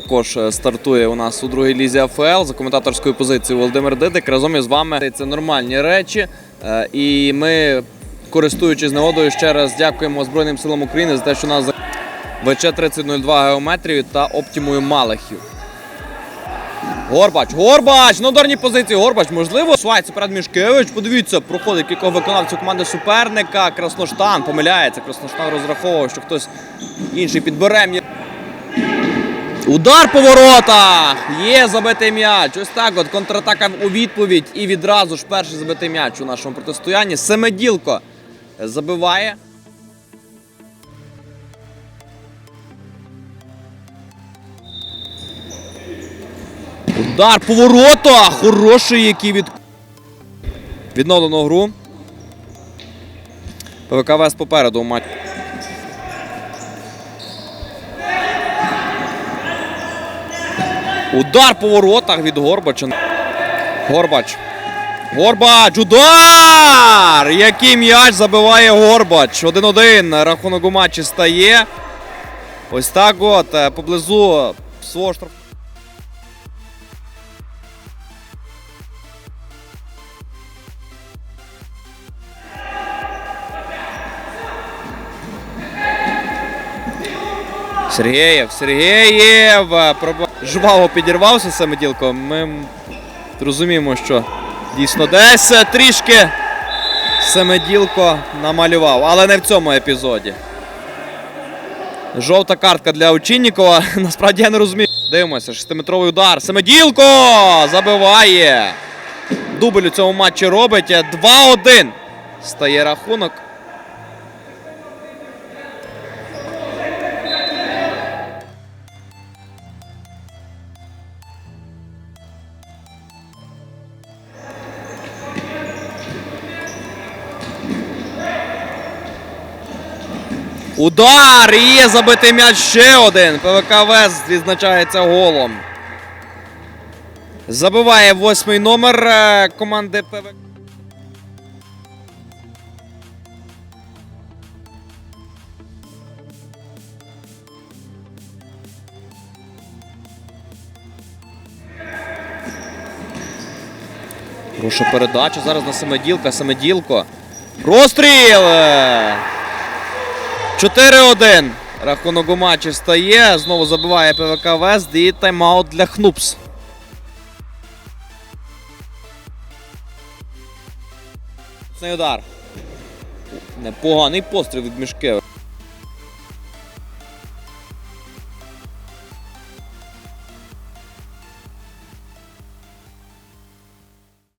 також е, стартує у нас у другій лізі АФЛ за коментаторською позицією Володимир Дидик. Разом із вами це нормальні речі. Е, І ми, користуючись нагодою, ще раз дякуємо Збройним силам України за те, що нас ВЧ 3002 геометрію та оптимою Малахів. Горбач, Горбач! На ударній позиції Горбач, можливо. Швайц перед Мішкевич. Подивіться, проходить кількох виконавців команди суперника. Красноштан помиляється. Красноштан розраховував, що хтось інший підбере. Удар по воротах! Є забитий м'яч. Ось так от контратака у відповідь. І відразу ж перший забитий м'яч у нашому протистоянні. Семеділко забиває. Удар по воротах! Хороший, який від. Відновлено гру. ПВК Вес попереду у матчі. Удар по воротах від Горбача. Горбач. Горбач! Удар! Який м'яч забиває Горбач. 1-1. Рахунок у матчі стає. Ось так от е, поблизу свого штраф. Сергієв! е, Жваво підірвався Семеділко. Ми розуміємо, що дійсно десь е, трішки Семеділко намалював, але не в цьому епізоді. Жовта картка для Очіннікова. Насправді я не розумію. Дивимося, шестиметровий удар. Семеділко забиває. Дубль у цьому матчі робить. 2-1. Стає рахунок. Удар! І є забитий м'яч ще один. ПВК Вес відзначається голом. Забиває восьмий номер е, команди ПВК. Хороша передача зараз на Семеділка. Семеділко. Простріл! Е, 4-1. Рахунок у матчі стає. Знову забиває ПВК Вест і тайм-аут для Хнупс. Цей удар. Непоганий постріл від Мішкева.